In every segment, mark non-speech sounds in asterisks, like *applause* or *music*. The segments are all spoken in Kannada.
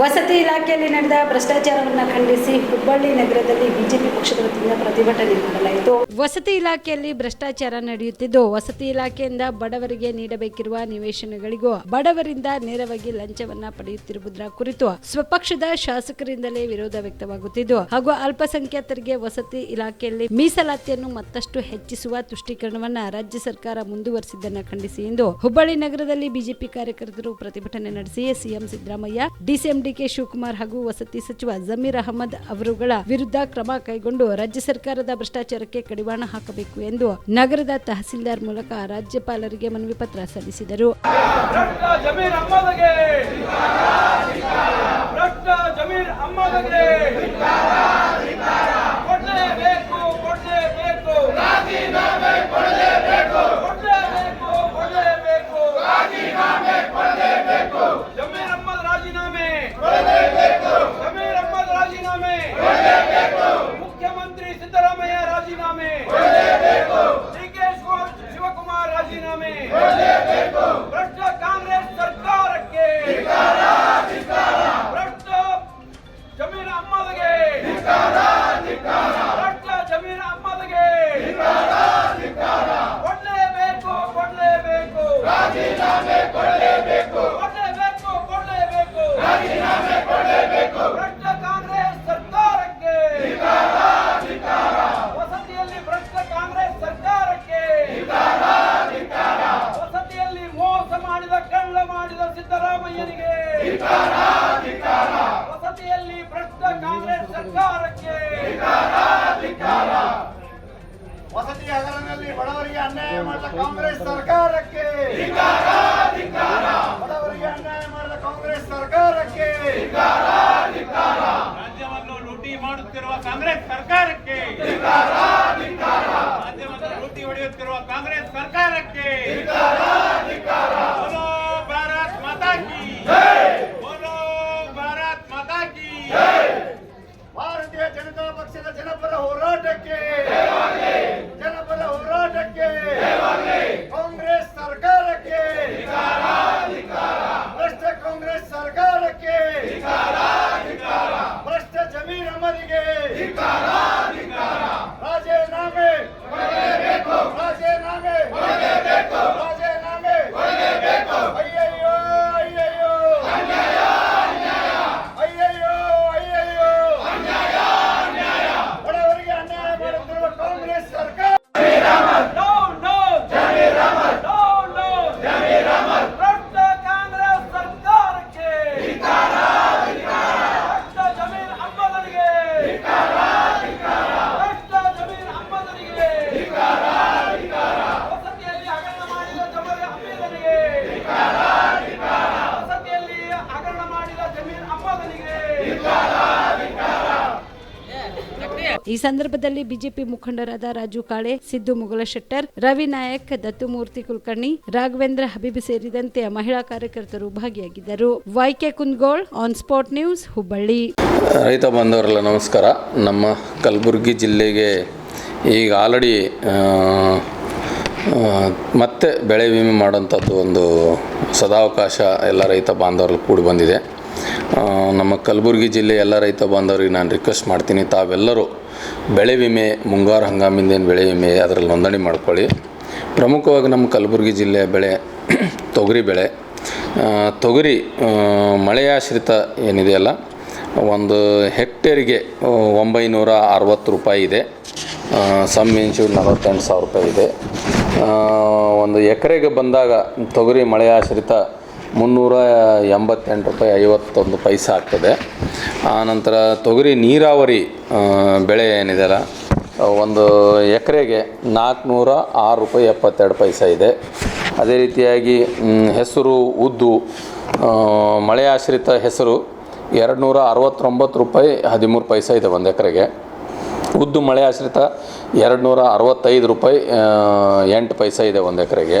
ವಸತಿ ಇಲಾಖೆಯಲ್ಲಿ ನಡೆದ ಭ್ರಷ್ಟಾಚಾರವನ್ನು ಖಂಡಿಸಿ ಹುಬ್ಬಳ್ಳಿ ನಗರದಲ್ಲಿ ಬಿಜೆಪಿ ಪಕ್ಷದ ವತಿಯಿಂದ ಪ್ರತಿಭಟನೆ ಮಾಡಲಾಯಿತು. ವಸತಿ ಇಲಾಖೆಯಲ್ಲಿ ಭ್ರಷ್ಟಾಚಾರ ನಡೆಯುತ್ತಿದ್ದು, ವಸತಿ ಇಲಾಖೆಯಿಂದ ಬಡವರಿಗೆ ನೀಡಬೇಕಿರುವ ನಿವೇಶನಗಳಿಗೂ ಬಡವರಿಂದ ನೇರವಾಗಿ ಲಂಚವನ್ನ ಪಡೆಯುತ್ತಿರುವುದರ ಕುರಿತು ಸ್ವಪಕ್ಷದ ಶಾಸಕರಿಂದಲೇ ವಿರೋಧ ವ್ಯಕ್ತವಾಗುತ್ತಿದ್ದು, ಹಾಗೂ ಅಲ್ಪಸಂಖ್ಯಾತರಿಗೆ ವಸತಿ ಇಲಾಖೆಯಲ್ಲಿ ಮೀಸಲಾತಿಯನ್ನು ಮತ್ತಷ್ಟು ಹೆಚ್ಚಿಸುವ ತುಷ್ಟೀಕರಣವನ್ನ ರಾಜ್ಯ ಸರ್ಕಾರ ಮುಂದುವರೆಸಿದ್ದನ್ನು ಖಂಡಿಸಿ ಎಂದು ಹುಬ್ಬಳ್ಳಿ ನಗರದಲ್ಲಿ ಬಿಜೆಪಿ ಕಾರ್ಯಕರ್ತರು ಪ್ರತಿಭಟನೆ ನಡೆಸಿ CM Siddaramaiah, DCM DK Shivakumar ಹಾಗೂ ವಸತಿ ಸಚಿವ ಜಮೀರ್ ಅಹಮದ್ ಅವರುಗಳ ವಿರುದ್ಧ ಕ್ರಮ ಕೈಗೊಂಡು ರಾಜ್ಯ ಸರ್ಕಾರದ ಭ್ರಷ್ಟಾಚಾರಕ್ಕೆ ಕಡಿವಾಣ ಹಾಕಬೇಕು ಎಂದು ನಗರದ ತಹಸೀಲ್ದಾರ್ ಮೂಲಕ ರಾಜ್ಯಪಾಲರಿಗೆ ಮನವಿ ಪತ್ರ ಸಲ್ಲಿಸಿದರು ಭ್ರಷ್ಟ ಜಮೀರ್ ಅಹ್ಮದ್ಗೆ ಭ್ರಷ್ಟ ಜಮೀರ್ ಅಹ್ಮದ್ಗೆ ಕೊಡ್ಲೇಬೇಕು ಕೊಡ್ಲೇಬೇಕು ಕೊಡ್ಲೇಬೇಕು ಕೊಡ್ಲೇಬೇಕು ಜಮೀರ್ ಅಹ್ಮದ್ ರಾಜೀನಾಮೆ ಜಮೀರ್ ಅಹ್ಮದ್ ರಾಜೀನಾಮೆ ಮುಖ್ಯಮಂತ್ರಿ ಸಿದ್ದರಾಮಯ್ಯ ರಾಜೀನಾಮೆ ಡಿ ಕೆ ಶಿವಕುಮಾರ್ ರಾಜೀನಾಮೆ ಭ್ರಷ್ಟ ಕಾಂಗ್ರೆಸ್ ಸರ್ಕಾರಕ್ಕೆ ಭ್ರಷ್ಟ ಜಮೀರ್ ಅಹ್ಮದ್ಗೆ ಭ್ರಷ್ಟ ಜಮೀರ್ ಅಹ್ಮದ್ಗೆ ಕೊಡ್ಲೇಬೇಕು ಕೊಡ್ಲೇಬೇಕು ಕೊಡ್ಲೇಬೇಕು ಕೊಡ್ಲೇಬೇಕು ಭ್ರಷ್ಟ ಕಾಂಗ್ರೆಸ್ ಸರ್ಕಾರಕ್ಕೆ ವಸತಿಯಲ್ಲಿ ಭ್ರಷ್ಟ ಕಾಂಗ್ರೆಸ್ ಸರ್ಕಾರಕ್ಕೆ ವಸತಿಯಲ್ಲಿ ಮೋಸ ಮಾಡಿದ ಕಳ್ಳ ಮಾಡಿದ ಸಿದ್ದರಾಮಯ್ಯನಿಗೆ ವಸತಿಯಲ್ಲಿ ಭ್ರಷ್ಟ ಕಾಂಗ್ರೆಸ್ ಸರ್ಕಾರಕ್ಕೆ ವಸತಿ ಹಗರನಲ್ಲಿ ಬಡವರಿಗೆ ಅನ್ಯಾಯ ಮಾಡಿದ ಕಾಂಗ್ರೆಸ್ ಸರ್ಕಾರಕ್ಕೆ. ಈ ಸಂದರ್ಭದಲ್ಲಿ ಬಿಜೆಪಿ ಮುಖಂಡರಾದ ರಾಜು ಕಾಳೆ, ಸಿದ್ದು ಮುಗಲಶೆಟ್ಟರ್ ರವಿ ನಾಯಕ್, ದತ್ತುಮೂರ್ತಿ ಕುಲಕರ್ಣಿ, ರಾಘವೇಂದ್ರ ಹಬೀಬ್ ಸೇರಿದಂತೆ ಮಹಿಳಾ ಕಾರ್ಯಕರ್ತರು ಭಾಗಿಯಾಗಿದ್ದರು. YK Kundgol, on spot news, Hubballi. ರೈತ ಬಾಂಧವರೆಲ್ಲ ನಮಸ್ಕಾರ. ನಮ್ಮ ಕಲಬುರಗಿ ಜಿಲ್ಲೆಗೆ ಈಗ ಆಲ್ರೆಡಿ ಮತ್ತೆ ಬೆಳೆ ವಿಮೆ ಮಾಡುವಂಥದ್ದು ಒಂದು ಸದಾವಕಾಶ ಎಲ್ಲ ರೈತ ಬಾಂಧವರಲ್ಲಿ ಕೂಡಿ ಬಂದಿದೆ. ನಮ್ಮ ಕಲಬುರಗಿ ಜಿಲ್ಲೆ ಎಲ್ಲ ರೈತ ಬಾಂಧವರಿಗೆ ನಾನು ರಿಕ್ವೆಸ್ಟ್ ಮಾಡ್ತೀನಿ. ತಾವೆಲ್ಲರೂ ಬೆಳೆ ವಿಮೆ, ಮುಂಗಾರು ಹಂಗಾಮಿಂದ ಏನು ಬೆಳೆ ವಿಮೆ ಅದರಲ್ಲಿ ನೋಂದಣಿ ಮಾಡ್ಕೊಳ್ಳಿ. ಪ್ರಮುಖವಾಗಿ ನಮ್ಮ ಕಲಬುರಗಿ ಜಿಲ್ಲೆಯ ಬೆಳೆ, *clears throat* ತೊಗರಿ ಬೆಳೆ. ತೊಗರಿ ಮಳೆಯಾಶ್ರಿತ ಏನಿದೆಯಲ್ಲ ಒಂದು ಹೆಕ್ಟೇರಿಗೆ ಒಂಬೈನೂರ ಅರವತ್ತು ರೂಪಾಯಿ ಇದೆ. ಸಮ್ ಇಂಚು ನಲವತ್ತೆಂಟು ಸಾವಿರ ರೂಪಾಯಿ ಇದೆ. ಒಂದು ಎಕರೆಗೆ ಬಂದಾಗ ತೊಗರಿ ಮಳೆಯಾಶ್ರಿತ ಮುನ್ನೂರ ಎಂಬತ್ತೆಂಟು ರೂಪಾಯಿ ಐವತ್ತೊಂದು ಪೈಸೆ ಆಗ್ತದೆ. ಆನಂತರ ತೊಗರಿ ನೀರಾವರಿ ಬೆಳೆ ಏನಿದೆಯಲ್ಲ, ಒಂದು ಎಕರೆಗೆ ನಾಲ್ಕುನೂರ ಆರು ರೂಪಾಯಿ ಎಪ್ಪತ್ತೆರಡು ಪೈಸೆ ಇದೆ. ಅದೇ ರೀತಿಯಾಗಿ ಹೆಸರು ಉದ್ದು ಮಳೆ ಮಳೆಯಾಶ್ರಿತ ಹೆಸರು ಎರಡು ನೂರ ಅರವತ್ತೊಂಬತ್ತು ರೂಪಾಯಿ ಹದಿಮೂರು ಪೈಸೆ ಇದೆ ಒಂದು ಎಕರೆಗೆ. ಉದ್ದು ಮಳೆ ಆಶ್ರಿತ ಎರಡು ನೂರ ಅರವತ್ತೈದು ರೂಪಾಯಿ ಎಂಟು ಪೈಸೆ ಇದೆ ಒಂದು ಎಕರೆಗೆ.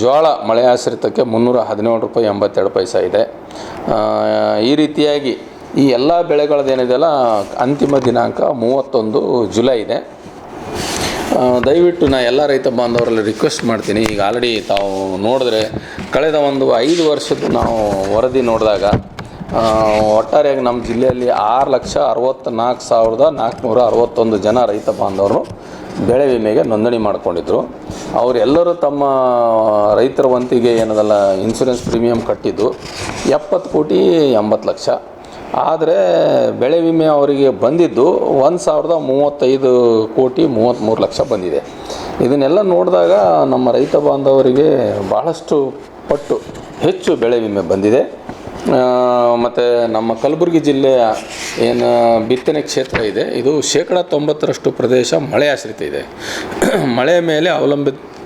ಜೋಳ ಮಳೆ ಆಶ್ರಿತಕ್ಕೆ ಮುನ್ನೂರ ಹದಿನೇಳು ರೂಪಾಯಿ ಎಂಬತ್ತೆರಡು ಪೈಸ ಇದೆ. ಈ ರೀತಿಯಾಗಿ ಈ ಎಲ್ಲ ಬೆಳೆಗಳದ್ದೇನಿದೆಯಲ್ಲ ಅಂತಿಮ ದಿನಾಂಕ ಮೂವತ್ತೊಂದು ಜುಲೈ ಇದೆ. ದಯವಿಟ್ಟು ನಾ ಎಲ್ಲ ರೈತ ಬಾಂಧವರಲ್ಲಿ ರಿಕ್ವೆಸ್ಟ್ ಮಾಡ್ತೀನಿ. ಈಗ ಆಲ್ರೆಡಿ ತಾವು ನೋಡಿದ್ರೆ, ಕಳೆದ ಒಂದು ಐದು ವರ್ಷದ ನಾವು ವರದಿ ನೋಡಿದಾಗ ಒಟ್ಟಾರೆಯಾಗಿ ನಮ್ಮ ಜಿಲ್ಲೆಯಲ್ಲಿ ಆರು ಲಕ್ಷ ಅರವತ್ತ್ನಾಲ್ಕು ಸಾವಿರದ ನಾಲ್ಕುನೂರ ಅರವತ್ತೊಂದು ಜನ ರೈತ ಬಾಂಧವರು ಬೆಳೆ ವಿಮೆಗೆ ನೋಂದಣಿ ಮಾಡಿಕೊಂಡಿದ್ದರು ಅವರೆಲ್ಲರೂ ತಮ್ಮ ರೈತರ ವಂತಿಗೆ ಏನದಲ್ಲ ಇನ್ಸೂರೆನ್ಸ್ ಪ್ರೀಮಿಯಂ ಕಟ್ಟಿದ್ದು ಎಪ್ಪತ್ತು ಕೋಟಿ ಎಂಬತ್ತು ಲಕ್ಷ. ಆದರೆ ಬೆಳೆ ವಿಮೆ ಅವರಿಗೆ ಬಂದಿದ್ದು ಒಂದು ಸಾವಿರದ ಮೂವತ್ತೈದು ಕೋಟಿ ಮೂವತ್ತ್ಮೂರು ಲಕ್ಷ ಬಂದಿದೆ. ಇದನ್ನೆಲ್ಲ ನೋಡಿದಾಗ ನಮ್ಮ ರೈತ ಬಾಂಧವರಿಗೆ ಭಾಳಷ್ಟು ಪಟ್ಟು ಹೆಚ್ಚು ಬೆಳೆ ವಿಮೆ ಬಂದಿದೆ. ಮತ್ತು ನಮ್ಮ ಕಲಬುರಗಿ ಜಿಲ್ಲೆಯ ಏನು, ಬಿತ್ತನೆ ಕ್ಷೇತ್ರ ಇದೆ. ಇದು ಶೇಕಡ ತೊಂಬತ್ತರಷ್ಟು ಪ್ರದೇಶ ಮಳೆ ಆಶ್ರಿತ ಇದೆ. *clears throat* ಮಳೆ ಮೇಲೆ ಅವಲಂಬಿತ